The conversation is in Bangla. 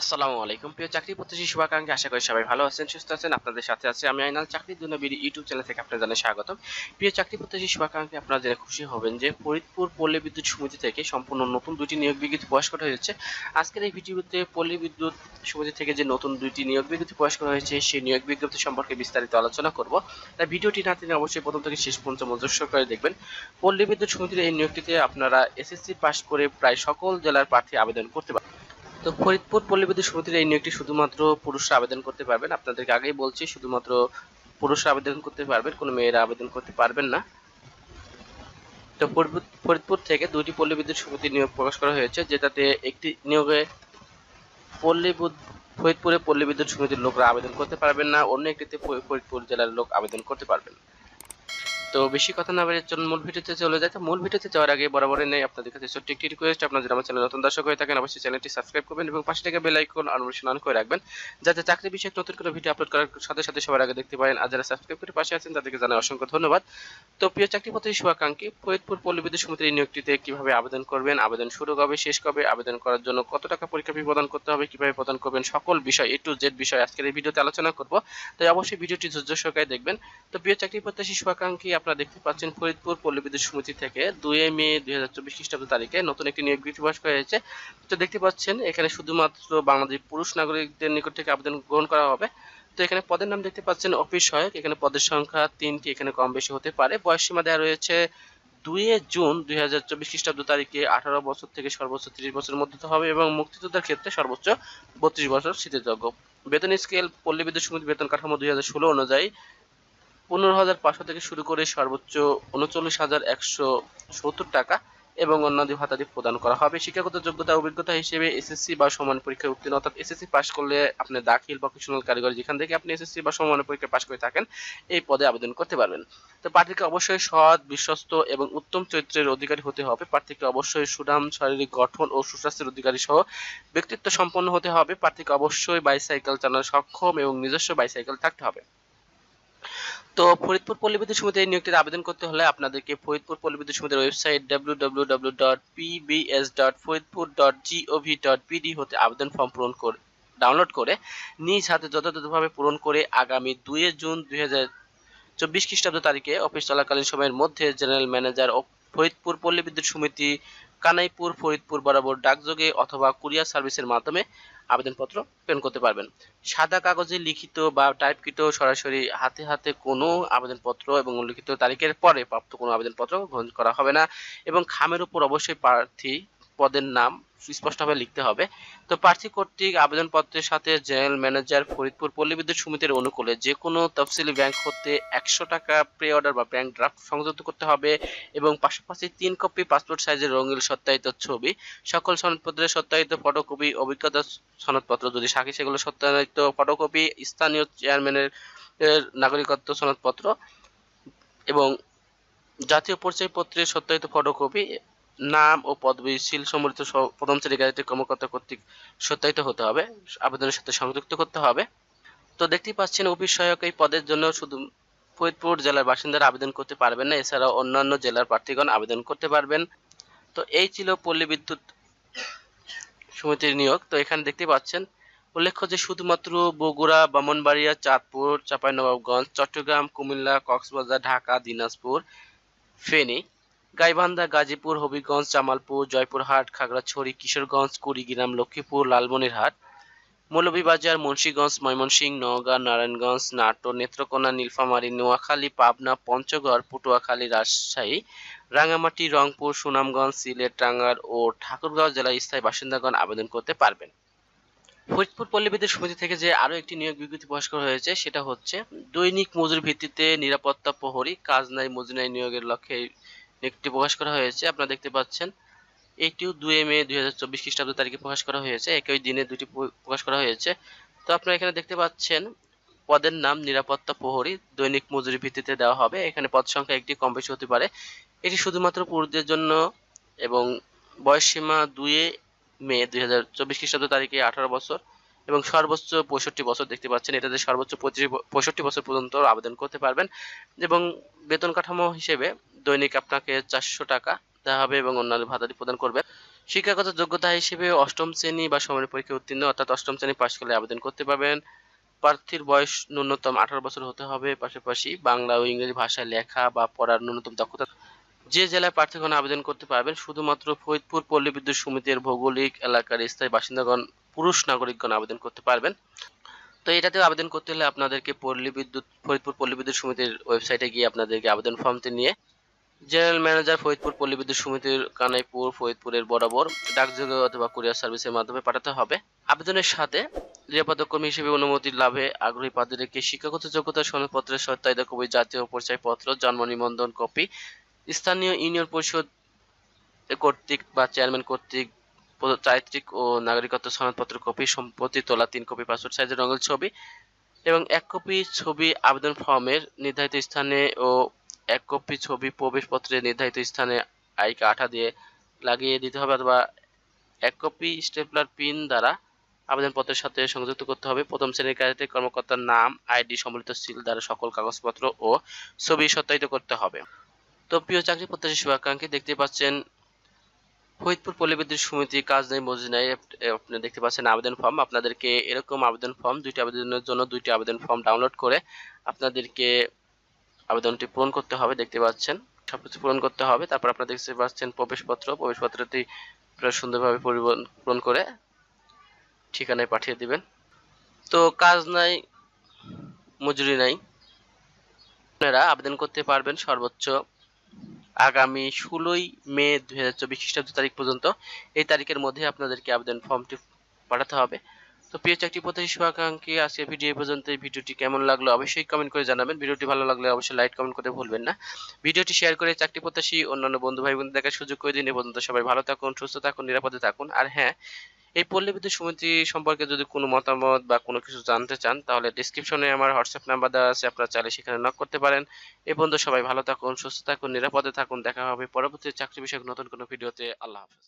আসসালামু আলাইকুম। প্রিয় চাকরি প্রত্যাশী শুভাকাঙ্ক্ষী, আশা করি সবাই ভালো আছেন, সুস্থ আছেন, আপনাদের সাথে আছে আমি আইনাল চাকরির জন্য বিডি ইউটিউব চ্যানেল থেকে আপনাদের জানাই স্বাগতম। প্রিয় চাকরি প্রত্যাশী শুভাকাঙ্ক্ষী, আপনারা জেনে খুশি হবেন যে ফরিদপুর পল্লী বিদ্যুৎ সমিতি থেকে সম্পূর্ণ নতুন দুটি নিয়োগ বিজ্ঞপ্তি প্রকাশ করা হয়েছে। আজকের এই ভিডিওতে পল্লী বিদ্যুৎ সমিতি থেকে যে নতুন দুইটি নিয়োগ বিজ্ঞপ্তি প্রকাশ করা হয়েছে, সেই নিয়োগ বিজ্ঞপ্তি সম্পর্কে বিস্তারিত আলোচনা করব। তাই ভিডিওটি না তিনি অবশ্যই প্রথম থেকে শেষ পর্যন্ত মনোযোগ করে দেখবেন। পল্লী বিদ্যুৎ সমিতির এই নিয়োগটিতে আপনারা এসএসসি পাস করে প্রায় সকল জেলার প্রার্থী আবেদন করতে পারেন তো ফরিদপুর পল্লী বিদ্যুৎ সমিতির এই নিয়োগটি শুধুমাত্র পুরুষরা আবেদন করতে পারবেন। আপনাদেরকে আগেই বলছি, শুধুমাত্র পুরুষরা আবেদন করতে পারবেন, কোনো মেয়েরা আবেদন করতে পারবেন না। তো ফরিদপুর- ফরিদপুর থেকে দুটি পল্লী বিদ্যুৎ সমিতি নিয়োগ প্রকাশ করা হয়েছে, যেটাতে একটি নিয়োগে পল্লীবুদ ফরিদপুরে পল্লী বিদ্যুৎ সমিতির লোকরা আবেদন করতে পারবেন না, অন্য একটিতে ফরিদপুর জেলার লোক আবেদন করতে পারবেন তো বেশি কথা না বেরিয়ে চলুন মূল ভিডিওতে চলে যায় তো মূল ভিডিওতে যাওয়ার আগে বরাবরই নেই আপনাদের কাছে ছোট্ট একটি রিকোয়েস্ট আপনারা যারা আমার চ্যানেল নতুন দর্শক হয়ে থাকেন, অবশ্যই চ্যানেলটি সাবস্ক্রাইব করবেন এবং পাশে থেকে বেল আইকন অনুসরণ অন করে রাখবেন। যাতে চাকরি বিষয়ক নতুন কোনো ভিডিও আপলোড করার সাথে সাথে সবার আগে দেখতে পারেন। আর যারা সাবস্ক্রাইব করে পাশে আছেন, তাদেরকে জানাই অসংখ্য ধন্যবাদ। তো প্রিয় চাকরি পত্রী শুভাকাঙ্ক্ষী, ফরিদপুর পল্লী বিদ্যুৎ সমিতির নিয়োগটিতে কীভাবে আবেদন করবেন, আবেদন শুরু কবে, শেষ কবে, আবেদন করার জন্য কত টাকা পরীক্ষা ফি প্রদান করতে হবে, কীভাবে প্রদান করবেন, সকল বিষয় এ টু জেড বিষয় আজকের এই ভিডিওতে আলোচনা করব। তাই অবশ্যই ভিডিওটি ধৈর্য সহকারে দেখবেন। তো প্রিয় চাকরি প্রত্যাশী শুভাকাঙ্ক্ষী, আপনারা দেখতে পাচ্ছেন ফরিদপুর পল্লী বিদ্যুৎ সমিতি থেকে দুই মে দুই হাজার চব্বিশ খ্রিস্টাব্দ তারিখে নতুন একটি নিয়োগ বিজ্ঞপ্তি প্রকাশ করা হয়েছে। তো দেখতে পাচ্ছেন, এখানে শুধুমাত্র বাংলাদেশ পুরুষ নাগরিকদের নিকট থেকে আবেদন গ্রহণ করা হবে। তো এখানে পদের নাম দেখতে পাচ্ছেন অফিস সহায়ক। এখানে পদের সংখ্যা তিনটি, এখানে কম বেশি হতে পারে। বয়স সীমা দেওয়া রয়েছে দুই জুন দুই হাজার চব্বিশ খ্রিস্টাব্দ তারিখে। আঠারো বছর থেকে সর্বোচ্চ তিরিশ বছরের মধ্যে হতে হবে এবং মুক্তিযোদ্ধার ক্ষেত্রে সর্বোচ্চ বত্রিশ বছর স্মৃতিযোগ্য। বেতন স্কেল, পল্লী বিদ্যুৎ সমিতি বেতন কাঠামো দুই হাজার ষোলো অনুযায়ী পনেরো হাজার পাঁচশো থেকে শুরু করে সর্বোচ্চ উনচল্লিশ হাজার একশো সত্তর টাকা। এবং অন্যান্য ভাতাদি প্রদান করা হবে। শিক্ষাগত যোগ্যতা, অভিজ্ঞতা হিসেবে এসএসসি বা সমান পরীক্ষায় উত্তীর্ণ, অর্থাৎ এসএসসি পাস করলে আপনি দাখিল বা ভোকেশনাল কারিগরি যেখান থেকে আপনি এসএসসি বা সমান পরীক্ষা পাস করে থাকেন, এই পদে আবেদন করতে পারবেন। তো প্রার্থীকে অবশ্যই সৎ, বিশ্বস্ত এবং উত্তম চরিত্রের অধিকারী হতে হবে। প্রার্থীকে অবশ্যই সুঠাম শারীরিক গঠন ও সুস্বাস্থ্যের অধিকারী সহ ব্যক্তিত্ব সম্পন্ন হতে হবে। প্রার্থীকে অবশ্যই বাইসাইকেল চালানোর সক্ষম এবং নিজস্ব বাইসাইকেল থাকতে হবে। তো ফরিদপুর পল্লী বিদ্যুৎ সমিতির নিয়োগটিতে আবেদন করতে হলে আপনাদেরকে ফরিদপুর পল্লী বিদ্যুৎ সমিতির ওয়েবসাইট www.pbs.ফরিদপুর.gov.pd হতে আবেদন ফর্ম পূরণ করে, ডাউনলোড করে নিজ হাতে যথাযথভাবে পূরণ করে আগামী দুই জুন দুই হাজার চব্বিশ খ্রিস্টাব্দ তারিখে অফিস চলাকালীন সময়ের মধ্যে জেনারেল ম্যানেজার ফরিদপুর পল্লী বিদ্যুৎ সমিতি কানাইপুর, ফরিদপুর বরাবর ডাকযোগে অথবা কুরিয়ার সার্ভিসের মাধ্যমে আবেদনপত্র প্রেরণ করতে পারবেন। সাদা কাগজে লিখিত বা টাইপকৃত সরাসরি হাতে হাতে কোনো আবেদনপত্র এবং উল্লিখিত তারিখের পরে প্রাপ্ত কোনো আবেদনপত্র গ্রহণ করা হবে না এবং খামের উপর অবশ্যই প্রার্থী পদের নাম স্পষ্টভাবে লিখতে হবে। তো প্রার্থী কর্তৃক আবেদনপত্রের সাথে জেনারেল ম্যানেজার ফরিদপুর পল্লী বিদ্যুৎ সমিতির অনুকূলে যে কোনো তফসিলি ব্যাংক হতে একশো টাকা প্রে অর্ডার বা ব্যাংক ড্রাফট সংযুক্ত করতে হবে এবং পাশাপাশি তিন কপি পাসপোর্ট সাইজের রঙিন সত্যায়িত ছবি, সকল সনদপত্রের সত্যায়িত ফটোকপি অভিজ্ঞতা সনদপত্র যদি থাকে সেগুলো সত্যায়িত ফটোকপি স্থানীয় চেয়ারম্যানের নাগরিকত্ব সনদপত্র এবং জাতীয় পরিচয়পত্রের সত্যায়িত ফটোকপি নাম ও পদবি সিল সম্বলিত প্রথম শ্রেণি কর্মকর্তা কর্তৃক সত্যায়িত হতে হবে। আবেদনের সাথে সংযুক্ত করতে হবে। তো দেখতেই পাচ্ছেন, অফিস সহায়ক এই পদের জন্য শুধু ফরিদপুর জেলার বাসিন্দারা আবেদন করতে পারবেন না, এছাড়াও অন্যান্য জেলার প্রার্থীগণ আবেদন করতে পারবেন। তো এই ছিল পল্লী বিদ্যুৎ সমিতির নিয়োগ। তো এখানে দেখতে পাচ্ছেন, উল্লেখ্য যে শুধুমাত্র বগুড়া ব্রাহ্মণবাড়িয়া চাঁদপুর, চাঁপাইনবাবগঞ্জ, চট্টগ্রাম, কুমিল্লা, কক্সবাজার, ঢাকা, দিনাজপুর, ফেনী গাইবান্ধা, গাজীপুর, হবিগঞ্জ, জামালপুর, জয়পুরহাট, খাগড়াছড়ি, কিশোরগঞ্জ, কুড়িগ্রাম, লক্ষ্মীপুর, লালমনিরহাট, মৌলভীবাজার, মুন্সিগঞ্জ, ময়মনসিংহ, নওগাঁ, নারায়ণগঞ্জ, নাটোর, নেত্রকোনা, নীলফামারী, নোয়াখালী, পাবনা, পঞ্চগড়, পটুয়াখালী, রাজশাহী, রাঙ্গামাটি, রংপুর, সুনামগঞ্জ, সিলেট টাঙ্গার ও ঠাকুরগাঁও জেলার স্থায়ী বাসিন্দাগণ আবেদন করতে পারবেন। ফরিদপুর পল্লী বিদ্যুৎ সমিতি থেকে যে আরও একটি নিয়োগ বিজ্ঞপ্তি প্রকাশ করা হয়েছে, সেটা হচ্ছে, দৈনিক মজুরি ভিত্তিতে নিরাপত্তা প্রহরী, কাজ নাই, মজুরি নাই নিয়োগের লক্ষ্যে এই প্রকাশ করা হয়েছে, আপনারা দেখতে পাচ্ছেন। এটিও দুই মে দুই হাজার চব্বিশ খ্রিস্টাব্দ তারিখে প্রকাশ করা হয়েছে, একই দিনে দুটি প্রকাশ করা হয়েছে। তো আপনারা এখানে দেখতে পাচ্ছেন, পদের নাম নিরাপত্তা প্রহরী, দৈনিক মজুরি ভিত্তিতে দেওয়া হবে। এখানে পদ সংখ্যা একটি, কম বেশি হতে পারে। এটি শুধুমাত্র পুরুষদের জন্য এবং বয়স সীমা দুই মে দুই হাজার চব্বিশ খ্রিস্টাব্দ তারিখে আঠারো বছর এবং সর্বোচ্চ পঁয়ষট্টি বছর দেখতে পাচ্ছেন। এটাতে সর্বোচ্চ পঁয়ষট্টি বছর পর্যন্ত আবেদন করতে পারবেন এবং বেতন কাঠামো হিসেবে দৈনিক আপনাকে চারশো টাকা দেওয়া হবে এবং অন্যান্য ভাতাদি প্রদান করবে শিক্ষাগত যোগ্যতা হিসেবে অষ্টম শ্রেণি বা সমানের পরীক্ষায় উত্তীর্ণ, অর্থাৎ অষ্টম শ্রেণি পাশ করলে আবেদন করতে পারবেন। প্রার্থীর বয়স ন্যূনতম আঠারো বছর হতে হবে, পাশাপাশি বাংলা ও ইংরেজি ভাষায় লেখা বা পড়ার ন্যূনতম দক্ষতা। যে জেলায় প্রার্থীগণ আবেদন করতে পারবেন, শুধুমাত্র ফরিদপুর পল্লী বিদ্যুৎ সমিতির ভৌগোলিক এলাকার স্থায়ী বাসিন্দাগণ, পুরুষ নাগরিকগণ আবেদন করতে পারবেন। তো এটাতেও আবেদন করতে হলে আপনাদেরকে পল্লী বিদ্যুৎ, ফরিদপুর পল্লী বিদ্যুৎ সমিতির ওয়েবসাইটে গিয়ে আপনাদেরকে আবেদন ফর্মটি নিয়ে জেনারেল ম্যানেজার ফরিদপুর পল্লী বিদ্যুৎ সমিতির কানাইপুর, ফরিদপুরের বরাবর ডাকযোগে অথবা কুরিয়ার সার্ভিসের মাধ্যমে পাঠাতে হবে। আবেদনের সাথে নিরাপত্তা কর্মী হিসেবে অনুমতি লাভে আগ্রহী প্রার্থীদেরকে শিক্ষাগত যোগ্যতা সনদপত্রের সত্যায়িত কপি, জাতীয় পরিচয়পত্র, জন্ম নিবন্ধন কপি, স্থানীয় ইউনিয়ন পরিষদ কর্তৃক বা চেয়ারম্যান কর্তৃক চারিত্রিক ও নাগরিকত্ব সনদপত্র কপি, সম্পত্তি তোলা তিন কপি, পাসপোর্ট সাইজের রঙের ছবি এবং এক কপি ছবি আবেদন ফর্মের নির্ধারিত স্থানে ও এক কপি ছবি প্রবেশপত্রে নির্ধারিত স্থানে আই কাঠা দিয়ে লাগিয়ে দিতে হবে অথবা এক কপি স্টেপলার পিন দ্বারা আবেদনপত্রের সাথে সংযুক্ত করতে হবে। প্রথম শ্রেণির কাজে কর্মকর্তার নাম, আইডি, সম্বলিত সিল দ্বারা সকল কাগজপত্র ও ছবি সত্যায়িত করতে হবে। তো প্রিয় চাকরি প্রত্যাশী শুভাকাঙ্ক্ষী, দেখতে পাচ্ছেন ফরিদপুর পল্লী বিদ্যুৎ সমিতি কাজ নেই, মজুরি নাই। আপনি দেখতে পাচ্ছেন আবেদন ফর্ম। আপনাদেরকে এরকম আবেদন ফর্ম, দুইটি আবেদনের জন্য দুইটি আবেদন ফর্ম ডাউনলোড করে আপনাদেরকে আবেদনটি পূরণ করতে হবে, দেখতে পাচ্ছেন। সবকিছু পূরণ করতে হবে। তারপর আপনারা দেখতে পাচ্ছেন প্রবেশপত্র। প্রবেশপত্রটি সুন্দরভাবে পূরণ করে ঠিকানায় পাঠিয়ে দিবেন। তো কাজ নাই, মজুরি নাই। আপনারা আবেদন করতে পারবেন সর্বোচ্চ আগামী ষোলোই মে দুই হাজার চব্বিশ খ্রিস্টাব্দ তারিখ পর্যন্ত। এই তারিখের মধ্যে আপনাদেরকে আবেদন ফর্মটি পাঠাতে হবে। তো প্রিয় চাকরি প্রত্যাশী শুভাকাঙ্ক্ষী আজকে ভিডিও পর্যন্ত ভিডিওটি কেমন লাগল অবশ্যই কমেন্ট করে জানাবেন। ভিডিওটি ভালো লাগলে অবশ্যই লাইক কমেন্ট করতে ভুলবেন না। ভিডিওটি শেয়ার করে চাকরি প্রত্যাশী, অন্যান্য বন্ধু ভাই বোনদের দেখার সুযোগ করে দিন। এ পর্যন্ত সবাই ভালো থাকুন, সুস্থ থাকুন, নিরাপদে থাকুন। আর হ্যাঁ এই পল্লী বিদ্যুৎ সমিতি সম্পর্কে যদি কোনো মতামত বা কোনো কিছু জানতে চান, তাহলে ডিসক্রিপশনে আমার হোয়াটসঅ্যাপ নাম্বার দেওয়া আছে। আপনারা চাইলে সেখানে নক করতে পারেন। এ পর্যন্ত সবাই ভালো থাকুন, সুস্থ থাকুন, নিরাপদে থাকুন। দেখা হবে পরবর্তী চাকরি বিষয়ক নতুন কোনো ভিডিওতে আল্লাহ হাফেজ।